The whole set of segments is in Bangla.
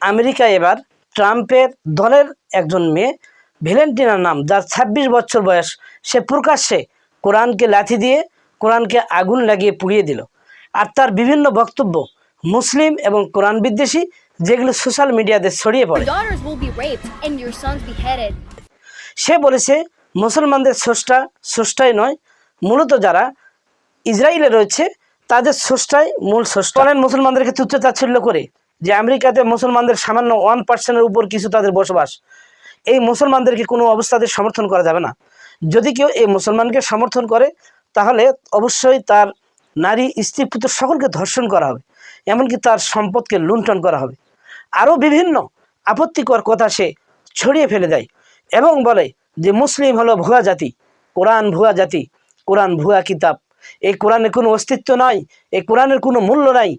আমেরিকা এবার ট্রাম্পের দলের একজন মেয়ে ভ্যালেন্টিনার নাম যার ২৬ বছর বয়স সে প্রকাশ্যে কোরআনকে লাথি দিয়ে কোরআনকে আগুন লাগিয়ে পুড়িয়ে দিল। আর তার বিভিন্ন বক্তব্য মুসলিম এবং কোরআন বিদ্বেষী যেগুলো সোশ্যাল মিডিয়াতে ছড়িয়ে পড়ে. সে বলেছে মুসলমানদের স্রষ্টা স্রষ্টাই নয় মূলত যারা ইসরায়েলে রয়েছে তাদের স্রষ্টাই মূল স্রষ্টা। মুসলমানদেরকে তুচ্ছতাচ্ছিল্য করে। যে আমেরিকাতে মুসলমানদের সামান্য ওয়ান পার্সেন্টের উপর কিছু তাদের বসবাস, এই মুসলমানদেরকে কোনো অবস্থাতে সমর্থন করা যাবে না। যদি কেউ এই মুসলমানকে সমর্থন করে, তাহলে অবশ্যই তার নারী, স্ত্রী, পুত্র সকলকে ধর্ষণ করা হবে, এমনকি তার সম্পদকে লুণ্ঠন করা হবে। আরও বিভিন্ন আপত্তিকর কথা সে ছড়িয়ে ফেলে দেয় এবং বলে যে মুসলিম হলো ভুয়া জাতি, কোরআন ভুয়া জাতি, কোরআন ভুয়া কিতাব। এই কোরআনের কোনো অস্তিত্ব নাই, এই কোরআনের কোনো মূল্য নাই,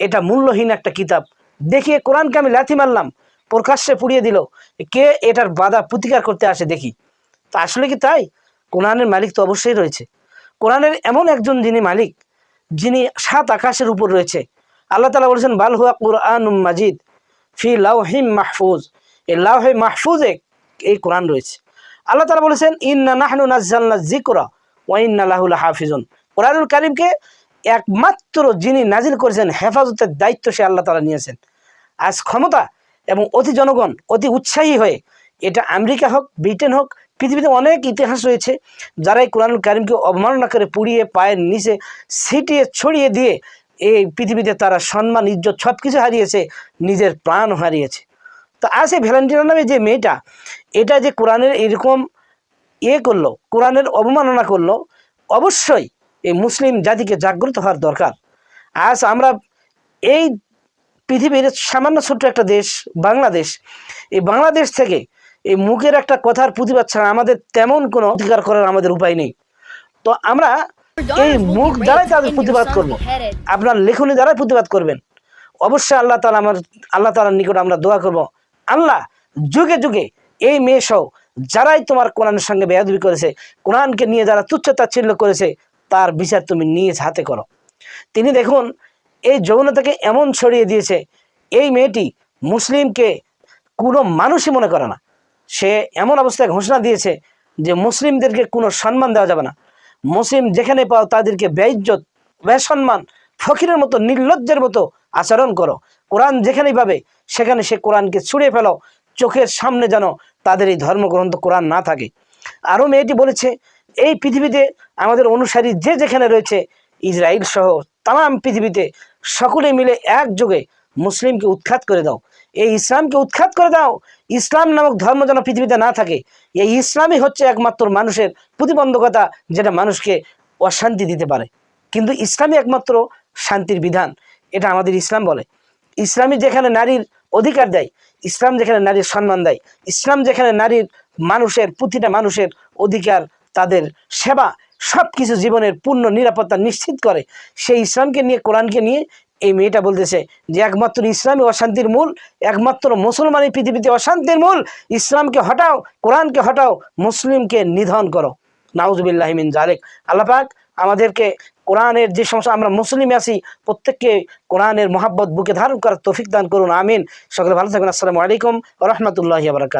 এটা মূল্যহীন একটা কিতাব। দেখিয়ে কোরআনকে আমি লাথি মারলাম, প্রকাশ্যে পুড়িয়ে দিল। কে এটার বাধা প্রতিকার করতে আসে দেখি। তা আসলে কি তাই? কোরআনের মালিক তো অবশ্যই রয়েছে। কোরআনের এমন একজন যিনি মালিক, যিনি সাত আকাশের উপর রয়েছে। আল্লাহ তালা বলেছেন, বাল হুয়া কোরআন মাজিদ ফি লাউহিম মাহফুজ। এই লাউহে মাহফুজে এই কোরআন রয়েছে। আল্লাহ তালা বলেছেন, ইন্না নাহনু নাজ্জালনা জিকরা ওয়া ইন্না লাহুল হাফিজুন কোরআনুল কারিমকে একমাত্র যিনি নাজিল করেছেন হেফাজতের দায়িত্ব সে আল্লাহ তালা নিয়েছেন। আজ ক্ষমতা এবং অতি জনগণ অতি উৎসাহী হয়ে এটা আমেরিকা হোক, ব্রিটেন হোক, পৃথিবীতে অনেক ইতিহাস রয়েছে যারা এই কোরআনুল কারিমকে অবমাননা করে পুড়িয়ে, পায়ের নিচে ছিটিয়ে, ছড়িয়ে দিয়ে এই পৃথিবীতে তারা সম্মান, ইজ্জত সব কিছু হারিয়েছে, নিজের প্রাণ হারিয়েছে। তো আজ এই ভ্যালেন্টিনা নামে যে মেয়েটা, এটা যে কোরআনের এরকম ইয়ে করল, কোরআনের অবমাননা করল, অবশ্যই এই মুসলিম জাতিকে জাগ্রত হওয়ার দরকার। আজ আমরা এই পৃথিবীর সামান্য ছোট্ট একটা দেশ, বাংলাদেশ। এই বাংলাদেশ থেকে এই মুখের একটা কথার প্রতিবাদ ছাড়া আমাদের তেমন কোনো অধিকার করার আমাদের উপায় নেই। তো আমরা এই মুখ দ্বারাই তাদের প্রতিবাদ করব। আপনার লেখনী দ্বারাই প্রতিবাদ করবেন। অবশ্যই আল্লাহ তালা আমার, আল্লাহ তালার নিকট আমরা দোয়া করব। আল্লাহ যুগে যুগে এই মেয়ে সহ যারাই তোমার কোরআনের সঙ্গে বেয়াদবি করেছে, কোরআনকে নিয়ে যারা তুচ্ছতাচ্ছিল্য করেছে তার বিচার তুমি নিজ হাতে করো। তিনি দেখুন, এই যৌনতাকে এমন ছড়িয়ে দিয়েছে, এই মেয়েটি মুসলিমকে কোনো মানুষই মনে করে না। সে এমন অবস্থায় ঘোষণা দিয়েছে যে মুসলিমদেরকে কোনো সম্মান দেওয়া যাবে না। মুসলিম যেখানে পাও তাদেরকে বেইজ্জত, বেসম্মান, ফকিরের মতো, নির্লজ্জের মতো আচরণ করো। কোরআন যেখানেই পাবে, সেখানে সে কোরআনকে ছুঁড়ে ফেলো। চোখের সামনে যেন তাদের এই ধর্মগ্রন্থ কোরআন না থাকে। আরও মেয়েটি বলেছে এই পৃথিবীতে আমাদের অনুসারী যে যেখানে রয়েছে ইসরায়েল সহ তাম পৃথিবীতে সকলে মিলে একযোগে মুসলিমকে উৎখাত করে দাও। এই ইসলামকে উৎখাত করে দাও, ইসলাম নামক ধর্ম যেন পৃথিবীতে না থাকে। এই ইসলামই হচ্ছে একমাত্র মানুষের প্রতিবন্ধকতা, যেটা মানুষকে অশান্তি দিতে পারে। কিন্তু ইসলামই একমাত্র শান্তির বিধান, এটা আমাদের ইসলাম বলে। ইসলামী যেখানে নারীর অধিকার দেয়, ইসলাম যেখানে নারীর সম্মান দেয়, ইসলাম যেখানে নারীর মানুষের, প্রতিটা মানুষের অধিকার তাদের সেবা সব কিছু জীবনের পূর্ণ নিরাপত্তা নিশ্চিত করে। সেই ইসলামকে নিয়ে, কোরআনকে নিয়ে এই মেয়েটা বলতেছে যে, একমাত্র ইসলামই অশান্তির মূল, একমাত্র মুসলমানই পৃথিবীতে অশান্তির মূল। ইসলামকে হটাও, কোরআনকে হটাও, মুসলিমকে নিধন করো। নাউজবিল্লাহিমিন জালেক আল্লাপাক আমাদেরকে কোরআনের যে সমস্ত, আমরা মুসলিম আছি, প্রত্যেককে কোরআনের মহাব্বত বুকে ধারণ করার তৌফিক দান করুন। আমিন। সকলে ভালো থাকবেন আসসালামু আলাইকুম রহমতুল্লাহ বারকাত